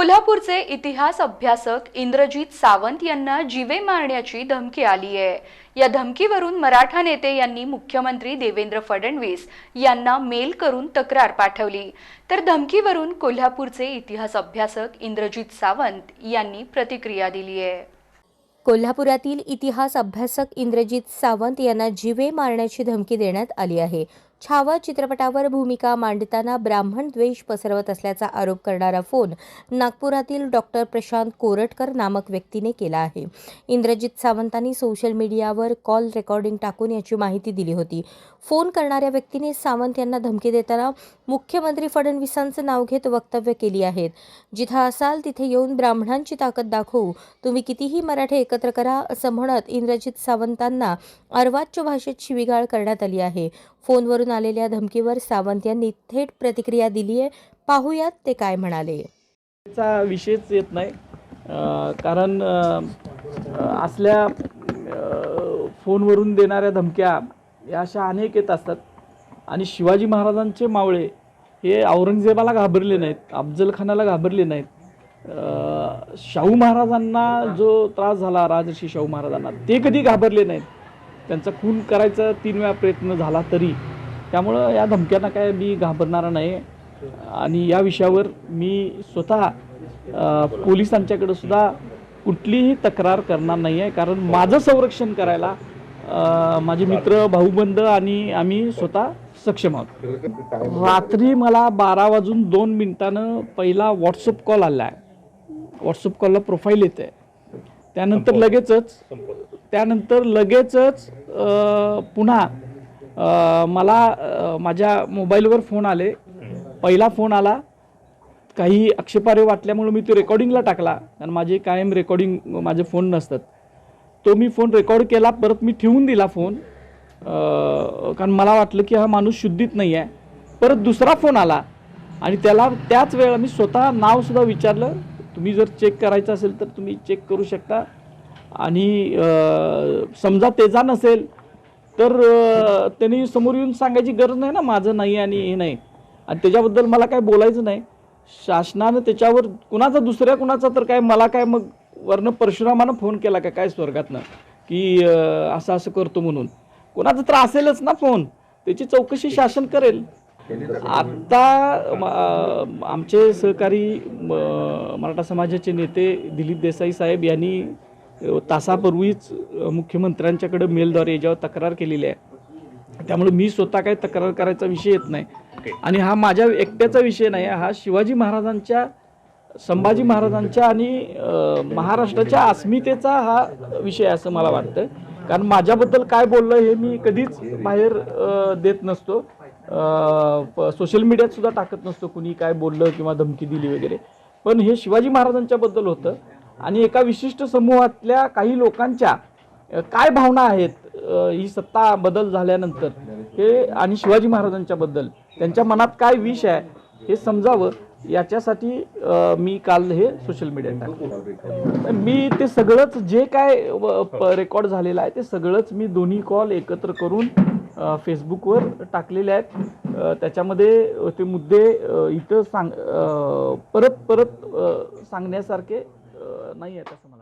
कोल्हापूरचे इतिहास अभ्यासक इंद्रजित सावंत यांना जीवे मारण्याची धमकी आली आहे. या धमकीवरून मराठा नेते यांनी मुख्यमंत्री देवेंद्र फडणवीस यांना मेल करून तक्रार पाठवली. तर धमकीवरून कोल्हापूरचे इतिहास अभ्यासक इंद्रजित सावंत यांनी प्रतिक्रिया दिली आहे. कोल्हापुरातील इतिहास अभ्यासक इंद्रजित सावंत यांना जीवे मारण्याची धमकी देण्यात आली आहे. छावा चित्रपटावर भूमिका मांडताना ब्राह्मण द्वेष पसरवत असल्याचा आरोप करणारा फोन नागपुरातील डॉक्टर प्रशांत कोरटकर नामक व्यक्तीने केला आहे. इंद्रजित सावंतांनी सोशल मीडियावर कॉल रेकॉर्डिंग टाकून याची माहिती दिली होती. फोन करणाऱ्या व्यक्तीने सावंत यांना धमकी देताना मुख्यमंत्री फडणवीसांचं नाव घेत वक्तव्य केली आहेत. जिथं असाल तिथे येऊन ब्राह्मणांची ताकद दाखवू. तुम्ही कितीही मराठे एकत्र करा असं म्हणत इंद्रजित सावंतांना अर्वाच्य भाषेत शिवीगाळ करण्यात आली आहे. फोनवरून आलेल्या धमकीवर सावंत यांनी थेट प्रतिक्रिया दिली आहे. पाहूयात ते काय म्हणाले. चा विषयच येत नाही. कारण असल्या फोनवरून देणाऱ्या धमक्या या अशा अनेक येत असतात. आणि शिवाजी महाराजांचे मावळे हे औरंगजेबाला घाबरले नाहीत अफजल खानाला घाबरले नाहीत. शाहू महाराजांना जो त्रास झाला राजर्षी शाहू महाराजांना ते कधी घाबरले नाहीत. त्यांचा खून करायचा तीन वेळा प्रयत्न झाला तरी. त्यामुळं या धमक्यांना काय मी घाबरणारा नाही. आणि या विषयावर मी स्वतः अ, पोलिसांच्याकडे सुद्धा कुठलीही तक्रार करणार नाही आहे कारण माझं संरक्षण करायला माझे मित्र भाऊबंद आणि आम्ही स्वतः सक्षम आहोत. रात्री मला बारा वाजून दोन मिनिटानं पहिला व्हॉट्सअप कॉल आला आहे. व्हॉट्सअप कॉलला प्रोफाईल येते त्यानंतर लगेचच त्यानंतर लगेचच पुन्हा मला माझ्या मोबाईलवर फोन आले. पहिला फोन आला. काही आक्षेपार्ह वाटल्यामुळे मी तो रेकॉर्डिंगला टाकला. कारण माझे कायम रेकॉर्डिंग माझे फोन नसतात. तो मी फोन रेकॉर्ड केला परत मी ठेवून दिला फोन. कारण मला वाटलं की हा माणूस शुद्धीत नाही आहे. परत दुसरा फोन आला आणि त्याला त्याच वेळेला मी स्वतः नावसुद्धा विचारलं. तुम्ही जर चेक करायचं असेल तर तुम्ही चेक करू शकता. आणि समजा तेजा नसेल तर त्यांनी समोर येऊन सांगायची गरज नाही ना माझं नाही आणि हे नाही. आणि त्याच्याबद्दल मला काय बोलायचं नाही. शासनानं त्याच्यावर कुणाचा दुसऱ्या कुणाचा तर काय मला काय मग वरनं परशुरामानं फोन केला का काय स्वर्गातनं की असं असं करतो म्हणून. कुणाचा तर असेलच ना फोन. त्याची चौकशी शासन करेल. आता आमचे सहकारी मराठा समाजाचे नेते दिलीप देसाई साहेब यांनी तासापूर्वीच मुख्यमंत्र्यांच्याकडे मेलद्वारे याच्यावर तक्रार केलेली आहे. त्यामुळे मी स्वतः काही तक्रार करायचा विषय येत नाही. आणि हा माझ्या एकट्याचा विषय नाही हा शिवाजी महाराजांच्या संभाजी महाराजांच्या आणि महाराष्ट्राच्या अस्मितेचा हा विषय असं मला वाटतं. कारण माझ्याबद्दल काय बोललं हे मी कधीच बाहेर देत नसतो. सोशल मीडियात सुद्धा टाकत नसतो कुणी काय बोललं किंवा धमकी दिली वगैरे. पण हे शिवाजी महाराजांच्याबद्दल होतं. आणि एका विशिष्ट समूहातल्या काही लोकांच्या काय भावना आहेत ही सत्ता बदल झाल्यानंतर हे आणि शिवाजी महाराजांच्याबद्दल त्यांच्या मनात काय विष आहे हे समजावं. याच्यासाठी मी काल हे सोशल मीडियात मी ते सगळंच जे काय रेकॉर्ड झालेलं आहे ते सगळंच मी दोन्ही कॉल एकत्र करून फेसबुकवर टाकलेले आहेत. त्याच्यामध्ये ते मुद्दे इथं सांग परत परत सांगण्यासारखे नाही आहेत असं मला